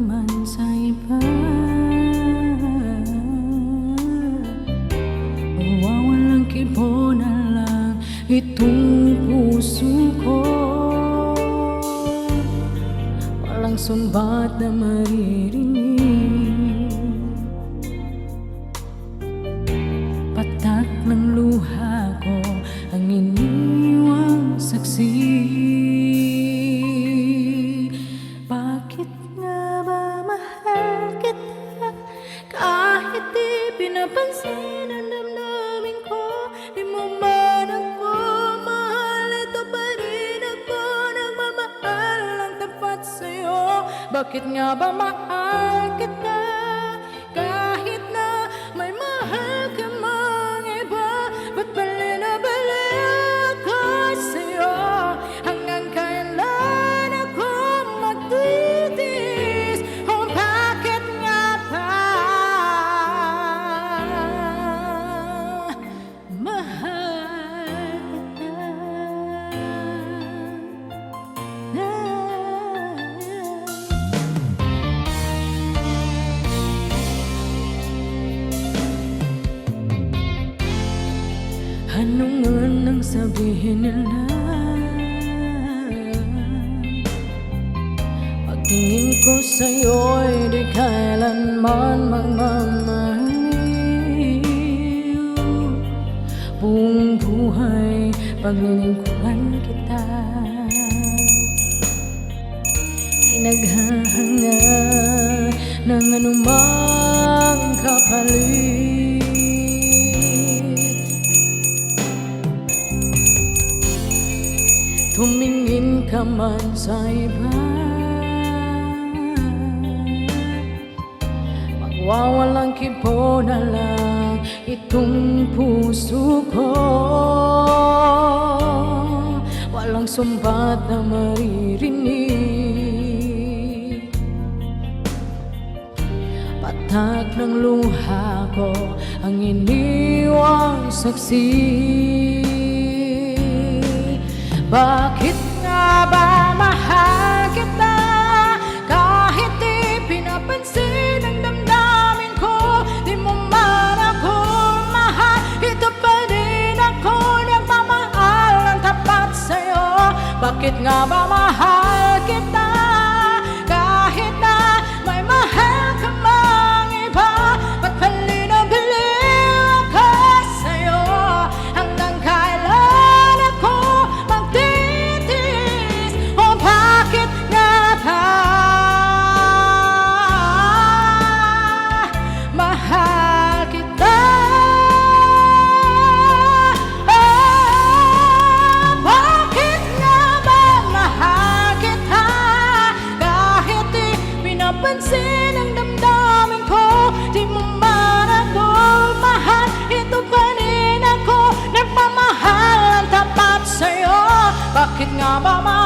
man sa iba. Mawawalang kibo na lang itong puso ko. Walang sumbat na maririnig. Bakit nga ba mahal kita? Ano man sabihin nila? Pagtingin ko sa'yo'y di kailanman magmamahaliw Buong buhay paglilingkuhan kita. Di naghahangad ng anumang kapal. naman sa iba. Magwawalang kibo na lang itong puso ko. Walang sumbat na maririnig. Patak ng luha ko ang iniwang saksi. Bakit nga ba ngà ba Kicking about my